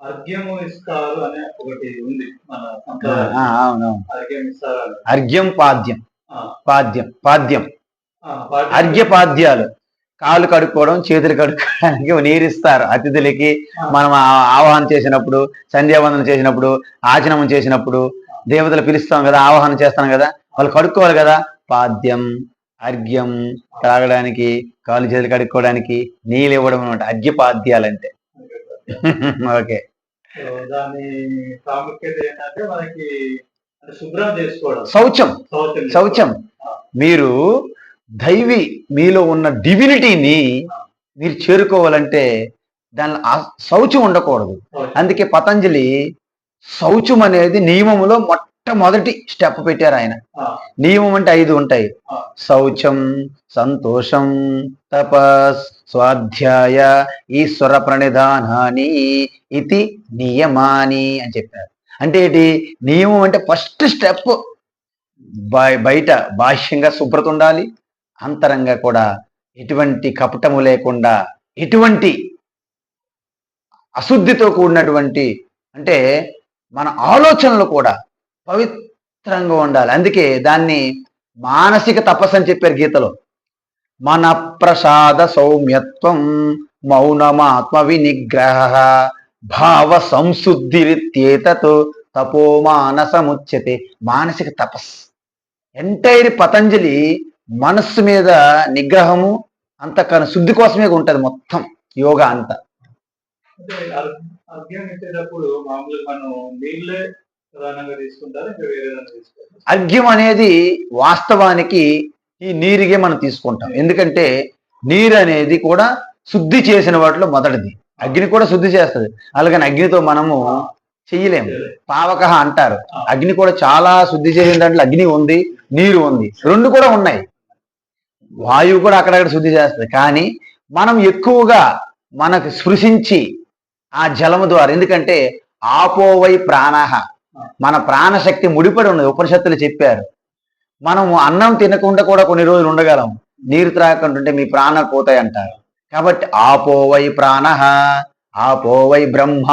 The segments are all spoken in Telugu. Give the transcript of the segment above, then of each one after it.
అర్ఘ్యము ఇస్తారు అనే ఒకటి ఉంది మన అవునవును. అర్ఘ్యం ఇస్తారు. అర్ఘ్యం పాద్యం. పాద్యం పాద్యం. అర్ఘ్య పాద్యాలు. కాళ్ళు కడుక్కోవడం చేతులు కడుక్కోవడానికి నీరిస్తారు. అతిథులకి మనం ఆవాహన చేసినప్పుడు సంధ్యావందనం చేసినప్పుడు ఆచరణం చేసినప్పుడు దేవతలు పిలుస్తాం కదా ఆవాహన చేస్తాం కదా వాళ్ళు కడుక్కోవాలి కదా. పాద్యం అర్ఘ్యం తాగడానికి కాళ్ళు చేతులు కడుక్కోవడానికి నీళ్ళు ఇవ్వడం అనమాట అర్ఘ్య పాద్యాలంటే. ఓకే. దాని ప్రాముఖ్యత ఏంటంటే మనకి శుభ్రం చేసుకోవడం. శౌచం. శౌచం మీరు దైవి మీలో ఉన్న డివినిటీని మీరు చేరుకోవాలంటే దాని ఆ శౌచం ఉండకూడదు. అందుకే పతంజలి శౌచం అనేది నియమములో మొట్టమొదటి స్టెప్ పెట్టారు ఆయన. నియమం అంటే ఐదు ఉంటాయి. శౌచం సంతోషం తపస్ స్వాధ్యాయ ఈశ్వర ప్రణిధానాని ఇది నియమాని అని చెప్పారు. అంటే ఏంటి? నియమం అంటే ఫస్ట్ స్టెప్ బయట బాహ్యంగా శుభ్రత ఉండాలి. అంతరంగా కూడా ఎటువంటి కపటము లేకుండా ఎటువంటి అశుద్ధితో కూడినటువంటి అంటే మన ఆలోచనలు కూడా పవిత్రంగా ఉండాలి. అందుకే దాన్ని మానసిక తపస్సు అని చెప్పారు గీతలో. మన ప్రసాద సౌమ్యత్వం మౌనమాత్మ వినిగ్రహ భావ సంశుద్ధిరిత్యేతత్ తపో మానసముచ్యతే. మానసిక తపస్సు. ఎంటైర్ పతంజలి మనస్సు మీద నిగ్రహము అంతకన్నా శుద్ధి కోసమే ఉంటది మొత్తం యోగా అంతా. అంటే అర్ఘ్యం ఇచ్చేటప్పుడు మామూలుగా మనం నీళ్ళే అర్ఘ్యం అనేది వాస్తవానికి ఈ నీరుగే మనం తీసుకుంటాం. ఎందుకంటే నీరు అనేది కూడా శుద్ధి చేసిన వాటిలో మొదటిది. అగ్ని కూడా శుద్ధి చేస్తుంది. అలాగని అగ్నితో మనము చెయ్యలేము. పావక అంటారు. అగ్ని కూడా చాలా శుద్ధి చేసిన దాంట్లో అగ్ని ఉంది నీరు ఉంది. రెండు కూడా ఉన్నాయి. వాయువు కూడా అక్కడక్కడ శుద్ధి చేస్తుంది. కానీ మనం ఎక్కువగా మనకు స్పృశించి ఆ జలము ద్వారా ఎందుకంటే ఆపోవై ప్రాణాహ. మన ప్రాణశక్తి ముడిపడి ఉన్నది. ఉపనిషత్తులు చెప్పారు. మనము అన్నం తినకుండా కూడా కొన్ని రోజులు ఉండగలం. నీరు త్రాగకుండా ఉంటే మీ ప్రాణ పోతాయి అంటారు. కాబట్టి ఆపోవై ప్రాణ ఆపోవై బ్రహ్మ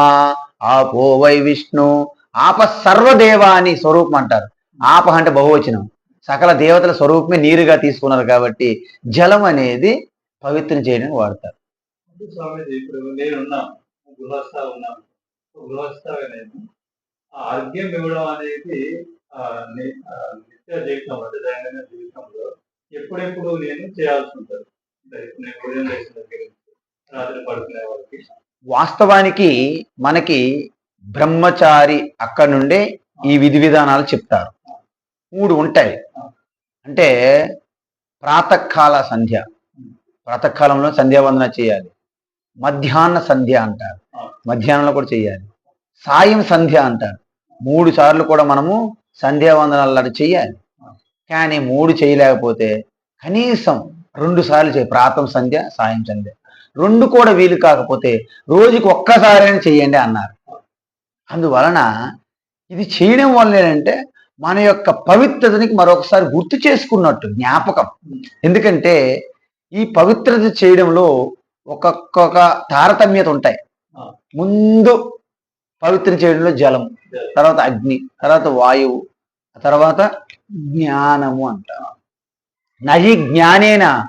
ఆపోవై విష్ణు ఆప సర్వదేవాని స్వరూపం అంటారు. ఆప అంటే బహువచనం. సకల దేవతల స్వరూపమే నీరుగా తీసుకున్నారు కాబట్టి జలం అనేది పవిత్రం చేయడానికి వాడతారు. అంటే ఇప్పుడు గృహస్థ ఉన్నాను అర్ఘ్యం ఇవ్వడం అనేది నిత్య జీవితం అంటే దైనందిన జీవితంలో ఎప్పుడెప్పుడు నేను చేయాల్సి ఉంటుంది. నేను ఉదయం లేచిన దగ్గర రాత్రి పడుకునే వాళ్ళకి వాస్తవానికి మనకి బ్రహ్మచారి అక్కడి నుండే ఈ విధి విధానాలు చెప్తారు. మూడు ఉంటాయి. అంటే ప్రాతకాల సంధ్య. ప్రాతకాలంలో సంధ్యావందన చేయాలి. మధ్యాహ్న సంధ్య అంటారు. మధ్యాహ్నంలో కూడా చేయాలి. సాయం సంధ్య అంటారు. మూడు సార్లు కూడా మనము సంధ్యావందనాలు చేయాలి కానీ మూడు చేయలేకపోతే కనీసం రెండు సార్లు చేయ. ప్రాతం సంధ్య సాయం సంధ్య. రెండు కూడా వీలు కాకపోతే రోజుకి ఒక్కసారైనా చెయ్యండి అన్నారు. అందువలన ఇది చేయడం వల్ల ఏంటంటే మన యొక్క పవిత్రతనికి మరొకసారి గుర్తు చేసుకున్నట్టు జ్ఞాపకం. ఎందుకంటే ఈ పవిత్రత చేయడంలో ఒక్కొక్క తారతమ్యత ఉంటాయి. ముందు పవిత్రం చేయడంలో జలం తర్వాత అగ్ని తర్వాత వాయువు తర్వాత జ్ఞానము అంటారు. నహి జ్ఞానేన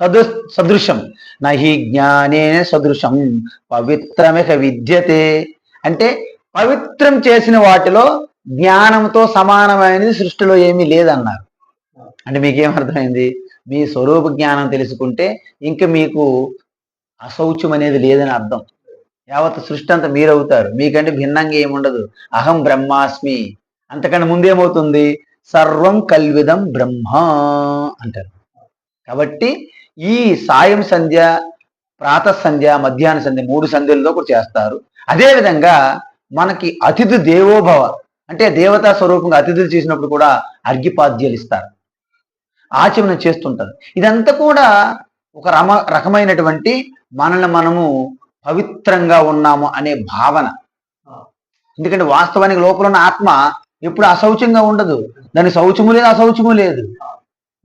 సదృ సదృశం. నహి జ్ఞానేన సదృశం. పవిత్రమిక విద్యతే. అంటే పవిత్రం చేసిన వాటిలో జ్ఞానంతో సమానమైనది సృష్టిలో ఏమీ లేదన్నారు. అంటే మీకేమర్థమైంది మీ స్వరూప జ్ఞానం తెలుసుకుంటే ఇంకా మీకు అశౌచం అనేది లేదని అర్థం. యావత్ సృష్టి అంతా మీరవుతారు. మీకంటే భిన్నంగా ఏముండదు అహం బ్రహ్మాస్మి. అంతకన్నా ముందేమవుతుంది సర్వం కల్విదం బ్రహ్మ అంటారు. కాబట్టి ఈ సాయం సంధ్య ప్రాత సంధ్య మధ్యాహ్న సంధ్య మూడు సంధ్యల్లో కూడా చేస్తారు. అదేవిధంగా మనకి అతిథి దేవోభవ అంటే దేవతా స్వరూపంగా అతిథులు చేసినప్పుడు కూడా అర్ఘ్యపాద్యాలు ఇస్తారు. ఆచమనం చేస్తుంటారు. ఇదంతా కూడా ఒక రమ రకమైనటువంటి మనల్ని మనము పవిత్రంగా ఉన్నాము అనే భావన. ఎందుకంటే వాస్తవానికి లోపల ఉన్న ఆత్మ ఎప్పుడు అశౌచంగా ఉండదు. దాని శౌచము లేదు అశౌచము లేదు.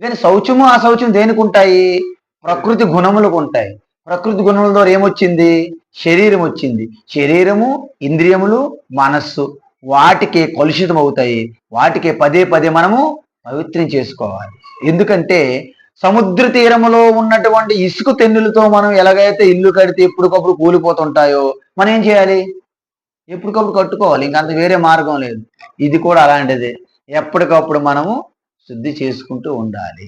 కానీ శౌచము అశౌచం దేనికి ఉంటాయి? ప్రకృతి గుణములకు ఉంటాయి. ప్రకృతి గుణముల ద్వారా ఏమొచ్చింది? శరీరం వచ్చింది. శరీరము ఇంద్రియములు మనస్సు వాటికి కలుషితం అవుతాయి వాటికి పదే పదే మనము పవిత్రం చేసుకోవాలి. ఎందుకంటే సముద్ర తీరములో ఉన్నటువంటి ఇసుక తెన్నులతో మనం ఎలాగైతే ఇల్లు కడితే ఎప్పటికప్పుడు కూలిపోతుంటాయో మనం ఏం చేయాలి? ఎప్పటికప్పుడు కట్టుకోవాలి. ఇంకంత వేరే మార్గం లేదు. ఇది కూడా అలాంటిదే. ఎప్పటికప్పుడు మనము శుద్ధి చేసుకుంటూ ఉండాలి.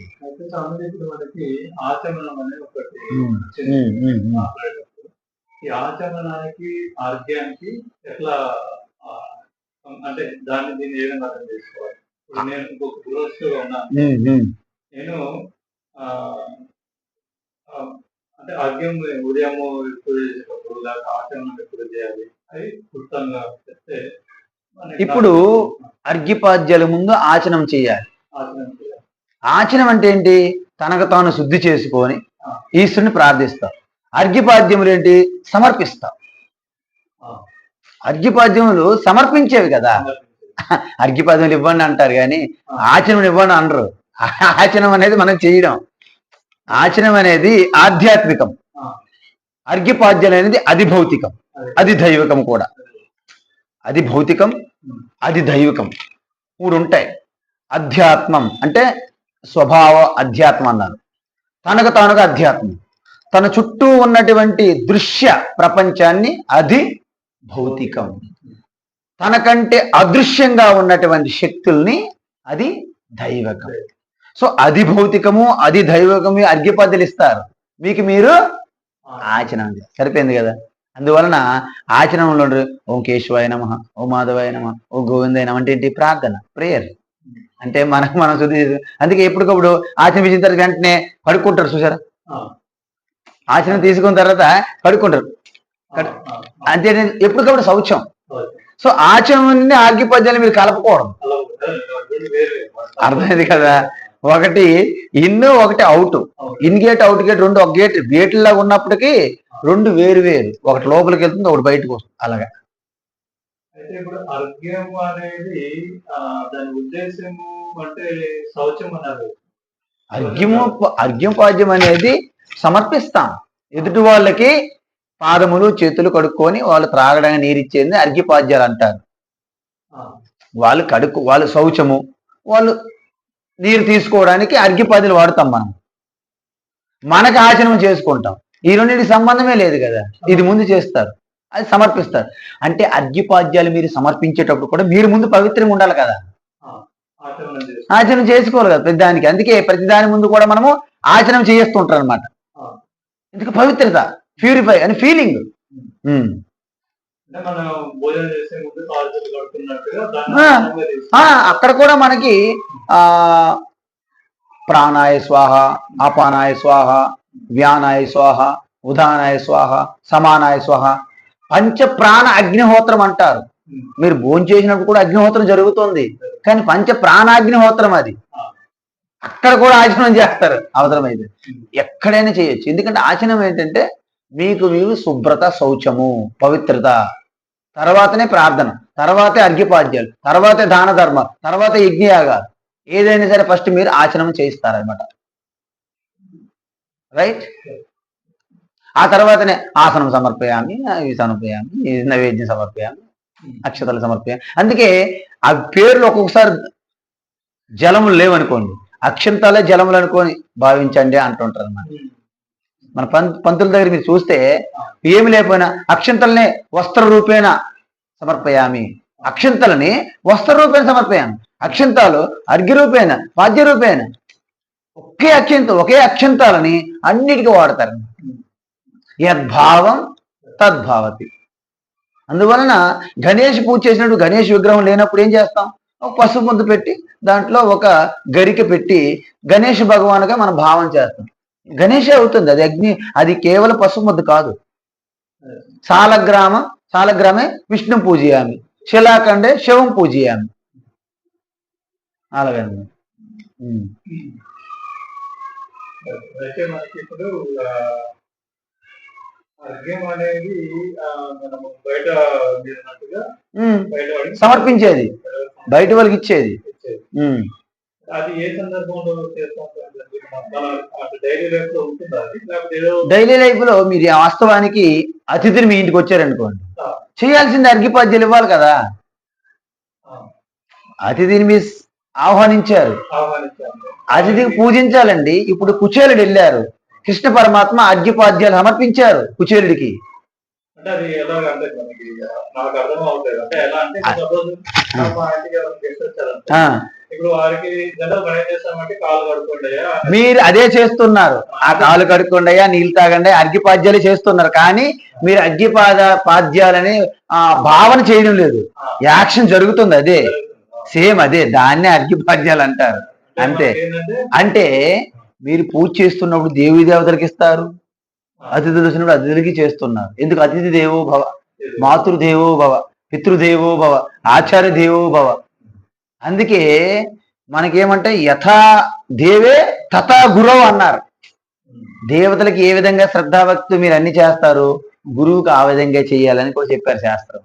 ఈ ఆర్గ్యానికి ఎట్లా అంటే దాన్ని దీన్ని ఏ విధంగా అర్థం చేసుకోవాలి? నేను ఇంకొక గృహస్థుగా ఉన్నాను. అంటే అర్ఘ్యం ఉదయము ఎప్పుడు చేసేటప్పుడు లేక ఆచమనం ఎప్పుడు చేయాలి? అది క్లుప్తంగా చెప్తే ఇప్పుడు అర్ఘ్యపాద్యాల ముందు ఆచనం చేయాలి. ఆచనం అంటే ఏంటి? తనకు తాను శుద్ధి చేసుకొని ఈశ్వరుని ప్రార్థిస్తాం. అర్ఘ్యపాద్యములు ఏంటి? సమర్పిస్తాం. అర్ఘ్యపాద్యములు సమర్పించేవి కదా. అర్ఘ్యపాద్యములు ఇవ్వండి అంటారు కానీ ఆచనం ఇవ్వండి అనరు. ఆచనం అనేది మనం చేయడం. ఆచనం అనేది ఆధ్యాత్మికం. అర్ఘ్యపాద్యం అనేది అది భౌతికం. అదే. దైవికం కూడా. అది భౌతికం అది దైవికం. మూడు ఉంటాయి అధ్యాత్మం అంటే స్వభావ అధ్యాత్మం అన్నారు. తనకు తానుగా అధ్యాత్మం. తన చుట్టూ ఉన్నటువంటి దృశ్య ప్రపంచాన్ని అది భౌతికం. తనకంటే అదృశ్యంగా ఉన్నటువంటి శక్తుల్ని అది దైవకం. సో అది భౌతికము అది దైవకము అర్ఘ్యపద్ధతులు ఇస్తారు. మీకు మీరు ఆ, ఆచరణ సరిపోయింది కదా? అందువలన ఆచరణలో ఉండరు, ఓం కేశవాయ నమ ఓ మాధవాయ నమ ఓ గోవిందాయ నమ అంటే ఏంటి? ప్రార్థన ప్రేయర్. అంటే మనకు మనం శుద్ధి అందుకే ఎప్పటికప్పుడు ఆచరణ ఇచ్చిన తర్వాత వెంటనే పడుకుంటారు చూసారా? ఆచరణ తీసుకున్న తర్వాత పడుకుంటారు. అంతే ఎప్పటికప్పుడు శౌచం. సో ఆచరణ ఆర్గ్యపద్యాలు మీరు కలపకూడదు. అర్థమైంది కదా? ఒకటి ఇన్ ఒకటి out. In gate out gate రెండు ఒక గేట్ గేట్ లాగా ఉన్నప్పటికీ రెండు వేరు వేరు. ఒకటి లోపలికి వెళ్తుంది ఒకటి బయటకు వస్తుంది. అలాగా. అయితే ఇప్పుడు అర్ఘ్యం అనేది ఆ, దాని ఉద్దేశము అంటే శౌచం అన్నారు. అర్ఘ్యము అర్ఘ్యం పాద్యం అనేది సమర్పిస్తాం. ఎదుటి వాళ్ళకి పాదములు చేతులు కడుక్కొని వాళ్ళు త్రాగడానికి నీరు ఇచ్చేది అర్ఘ్యపాద్యాలు అంటారు. వాళ్ళు కడుక్కు వాళ్ళు శౌచము వాళ్ళు నీరు తీసుకోవడానికి అర్ఘ్యపాద్యాలు వాడతాం మనం. మనకు ఆచరణ చేసుకుంటాం. ఈ రెండింటికి సంబంధమే లేదు కదా. ఇది ముందు చేస్తారు. అది సమర్పిస్తారు. అంటే అర్ఘ్యపాద్యాలు మీరు సమర్పించేటప్పుడు కూడా మీరు ముందు పవిత్రంగా ఉండాలి కదా. ఆచరణ చేసి ఆచరణ చేసుకోవాలి కదా ప్రతిదానికి. అందుకే ప్రతిదాని ముందు కూడా మనము ఆచరణ చేస్తుంటారు అనమాట ఆ. ఎందుకు? పవిత్రత ప్యూరిఫై అని ఫీలింగ్ అక్కడ కూడా మనకి ఆ ప్రాణాయ స్వాహ అపానాయ స్వాహ వ్యానాయ స్వాహ ఉదానాయ స్వాహ సమానాయ స్వాహ పంచ ప్రాణ అగ్నిహోత్రం అంటారు. మీరు భోజనం చేసినప్పుడు కూడా అగ్నిహోత్రం జరుగుతుంది. కానీ పంచ ప్రాణాగ్నిహోత్రం అది. అక్కడ కూడా ఆచరణ చేస్తారు. అవసరమైతే. ఎక్కడైనా చేయొచ్చు. ఎందుకంటే ఆచరణ ఏంటంటే మీకు మీరు శుభ్రత శౌచము పవిత్రత. తర్వాతనే ప్రార్థన తర్వాతే అర్ఘ్యపాద్యాలు తర్వాతే దాన ధర్మ తర్వాత యజ్ఞయాగాలు. ఏదైనా సరే ఫస్ట్ మీరు ఆచరణ చేయిస్తారనమాట రైట్ ఆ తర్వాతనే ఆసనం సమర్పయామి ఇవి సమర్పయామి నైవేద్యం సమర్పయామి అక్షతలు సమర్పయామి. అందుకే ఆ పేర్లు ఒక్కొక్కసారి జలములు లేవనుకోండి అక్షంతాలే జలములు అనుకొని భావించండి అంటుంటారు అన్నమాట మన పంతుల దగ్గర మీరు చూస్తే ఏమి లేకపోయినా అక్షంతల్ని వస్త్ర రూపేణ సమర్పయామి. అక్షంతలని వస్త్ర రూపేణ సమర్పయామి. అక్షంతాలు అర్ఘ్య రూపేణ పాద్య రూపేణ ఒకే అక్షంత ఒకే అక్షంతాలని అన్నిటికీ వాడతారు. యద్భావం తద్భావతి. అందువలన గణేష్ పూజ చేసినప్పుడు గణేష్ విగ్రహం లేనప్పుడు ఏం చేస్తాం? ఒక పసుపు ముందు పెట్టి దాంట్లో ఒక గరిక పెట్టి గణేష్ భగవానుగా మనం భావం చేస్తాం. గణేషే అవుతుంది. అది అగ్ని అది కేవలం పసుపు ముద్ద కాదు. సాలగ్రామ సాలగ్రామే విష్ణు పూజయామి. శిలాఖండే శివం పూజయామి. అలాగే ఉమ్. అయితే మనకి ఇప్పుడు ఆ, అర్ఘ్యం అనేది ఆ, మనము బయట మీరు అన్నట్టుగా ఉమ్. బయట వాడికి సమర్పించేది. బయట వాళ్ళకి ఇచ్చేది. అది ఏ సందర్భంలో చేస్తాం డైలీ లైఫ్లో మీరు వాస్తవానికి అతిథిని మీ ఇంటికి వచ్చారనుకోండి. చేయాల్సింది అర్ఘ్యపాద్యాలు ఇవ్వాలి కదా. అతిథిని మీరు ఆహ్వానించారు. అతిథికి పూజించాలండి. ఇప్పుడు కుచేలుడు వెళ్ళారు. కృష్ణ పరమాత్మ అర్ఘ్యపాద్యాలు సమర్పించారు కుచేలుడికి. అంటే ఇప్పుడు వారికి మనం చేస్తామంటే కాలు మీరు అదే చేస్తున్నారు. ఆ కాలు కడుక్కోండియా నీళ్ళు తాగండి అర్ఘ్యపాద్యాలు చేస్తున్నారు. కానీ మీరు అర్ఘ్యపాద పాద్యాలని ఆ భావన చేయడం లేదు. యాక్షన్ జరుగుతుంది అదే. సేమ్ అదే. దాన్నే అర్ఘ్యపాద్యాలు అంటారు. అంతే. అంటే మీరు పూజ చేస్తున్నప్పుడు దేవి దేవతలకు ఇస్తారు. అతిథులు వచ్చినప్పుడు అతిథులకి చేస్తున్నారు. ఎందుకు? అతిథి దేవో భవ మాతృదేవో భవ పితృదేవో భవ ఆచార్య దేవో భవ అందుకే మనకేమంటే యథా దేవే తథా గురవు అన్నారు. దేవతలకి ఏ విధంగా శ్రద్ధాభక్తి మీరు అన్ని చేస్తారు? గురువుకి ఆ విధంగా చేయాలని కూడా చెప్పారు శాస్త్రం.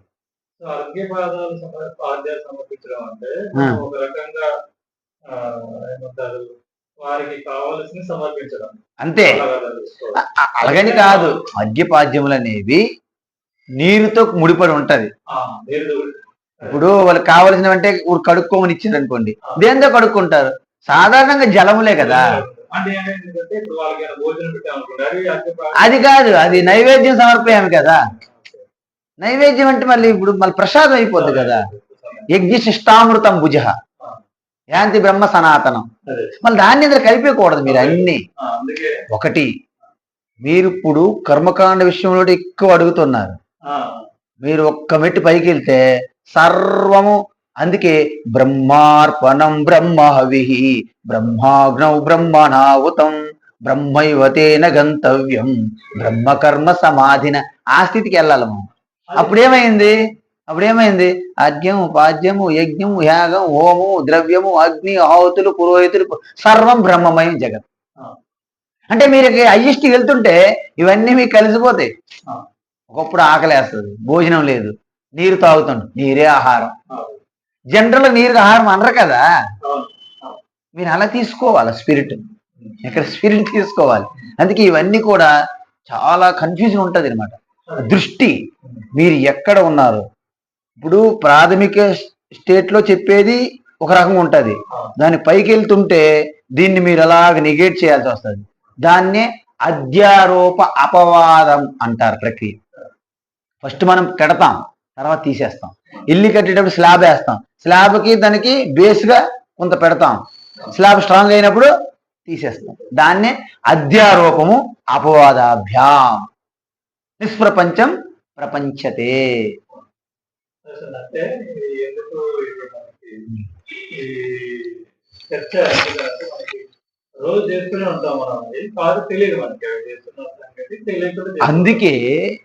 సో అర్ఘ్యపాదాలు సమర్- పాద్యాలు సమర్పించడం అంటే ఆ. ఒక రకంగా ఆ, ఏమంటారు వారికి కావలసిన సమర్పించడం. అంతే. అలాగని కాదు. అర్ఘ్యపాద్యములు అనేవి నీరుతో ముడిపడి ఉంటది. ఇప్పుడు వాళ్ళకి కావలసినవంటే అంటే ఊరు కడుక్కోమని ఇచ్చింది అనుకోండి దేంతో కడుక్కుంటారు? సాధారణంగా జలములే కదా. అది కాదు అది నైవేద్యం సమర్పయాము కదా. నైవేద్యం అంటే మళ్ళీ ఇప్పుడు మళ్ళీ ప్రసాదం అయిపోద్ది కదా. యజ్ఞశిష్టామృతం భుజ. యాంతి బ్రహ్మ సనాతనం. మళ్ళీ దాన్ని ఇందులో కలిపేయకూడదు మీరు అన్ని. ఒకటి మీరు ఇప్పుడు కర్మకాండ విషయంలో ఎక్కువ అడుగుతున్నారు. మీరు ఒక్క మెట్టు పైకి వెళ్తే సర్వము. అందుకే బ్రహ్మార్పణం బ్రహ్మ బ్రహ్మాగ్నౌ బ్రహ్మణావుతం. బ్రహ్మైవతేన గంతవ్యం. బ్రహ్మ కర్మ సమాధిన. ఆ స్థితికి వెళ్ళాలి మనం. అప్పుడేమైంది? అప్పుడేమైంది? అర్ఘ్యము పాద్యము యజ్ఞము యాగం హోము ద్రవ్యము అగ్ని ఆహుతులు పురోహితులు సర్వం బ్రహ్మమయం జగత్. అంటే మీరు అయ్యిష్టి వెళ్తుంటే ఇవన్నీ మీకు కలిసిపోతాయి. ఒకప్పుడు ఆకలేస్తుంది. భోజనం లేదు. నీరు తాగుతుండు నీరే ఆహారం. జనరల్ నీరు ఆహారం అనరు కదా. మీరు అలా తీసుకోవాలి స్పిరిట్ ఇక్కడ స్పిరిట్ తీసుకోవాలి. అందుకే ఇవన్నీ కూడా చాలా కన్ఫ్యూజన్ ఉంటుంది అనమాట దృష్టి. మీరు ఎక్కడ ఉన్నారు? ఇప్పుడు ప్రాథమిక స్టేట్లో చెప్పేది ఒక రకంగా ఉంటది. దాని పైకి వెళ్తుంటే దీన్ని మీరు అలాగ నెగేట్ చేయాల్సి వస్తుంది. దాన్నే అధ్యారోప అపవాదం అంటారు ప్రక్రియ. ఫస్ట్ మనం కడతాం తర్వాత తీసేస్తాం. ఇల్లు కట్టేటప్పుడు స్లాబ్ వేస్తాం. స్లాబ్కి దానికి బేస్గా కొంత పెడతాం. స్లాబ్ స్ట్రాంగ్ అయినప్పుడు తీసేస్తాం. దాన్నే అధ్యారోపము అపవాదాభ్యాం. నిష్ప్రపంచం ప్రపంచతే. అందుకే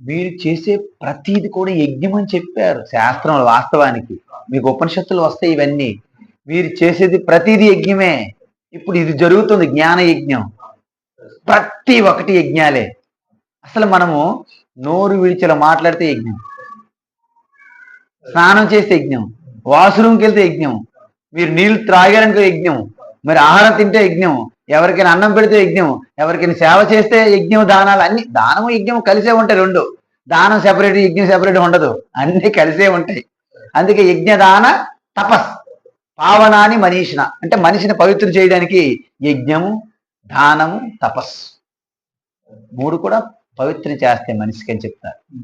మీరు చేసే ప్రతీది కూడా యజ్ఞం అని చెప్పారు శాస్త్రంలో వాస్తవానికి. మీకు ఉపనిషత్తులు వస్తాయి ఇవన్నీ. మీరు చేసేది ప్రతిది యజ్ఞమే. ఇప్పుడు ఇది జరుగుతుంది జ్ఞాన యజ్ఞం. ప్రతి ఒక్కటి యజ్ఞాలే. అసలు మనము నోరు విడిచేలా మాట్లాడితే యజ్ఞం. స్నానం చేస్తే యజ్ఞం. వాష్రూమ్కి వెళ్తే యజ్ఞం. మీరు నీళ్ళు త్రాగారనుకో యజ్ఞం. మరి ఆహారం తింటే యజ్ఞం. ఎవరికైనా అన్నం పెడితే యజ్ఞం ఎవరికైనా సేవ చేస్తే యజ్ఞం దానాలు అన్ని దానము యజ్ఞం కలిసే ఉంటాయి రెండు. దానం సెపరేట్ యజ్ఞం సెపరేట్ ఉండదు. అన్ని కలిసే ఉంటాయి. అందుకే యజ్ఞ దాన తపస్. పావనాని మనీషిన. అంటే మనిషిని పవిత్రం చేయడానికి యజ్ఞము దానము తపస్సు. మూడు కూడా పవిత్రం చేస్తే మనిషికి అని చెప్తారు.